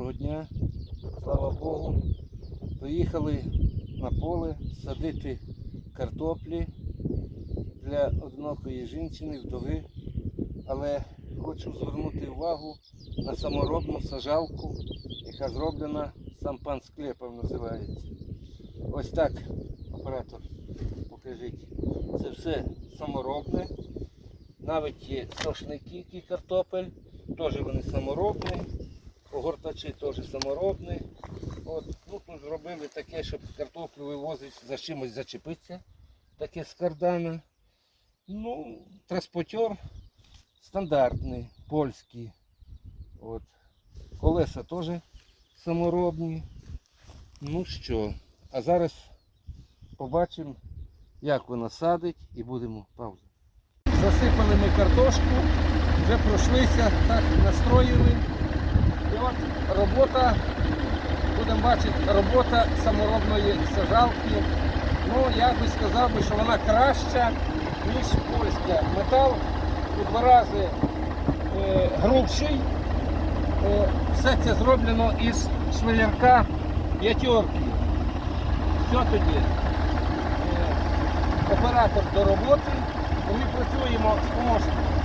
Доброго дня, слава Богу. Приїхали на поле садити картоплі для одинокої жінки, вдови. Але хочу звернути увагу на саморобну сажалку, яка зроблена сам пан Склепов називається. Ось так, оператор, покажіть. Це все саморобне. Навіть є сошники, картопель, теж вони саморобні. Огортачі теж саморобні. От, ну, тут зробили таке, щоб картоплю вивозити, за чимось зачепитися, таке з кардана. Ну, транспортер стандартний, польський. От. Колеса теж саморобні. Ну що, а зараз побачимо, як вона садить і будемо паузу. Засипали ми картошку, вже пройшлися, так настроїли. Робота, будемо бачити, робота саморобної сажалки. Ну, я би сказав, що вона краща, ніж польська. Метал у два рази е, грубший. Е, все це зроблено із швелярка п'ятерки. Все тоді. Е, оператор до роботи. Ми працюємо з помощником.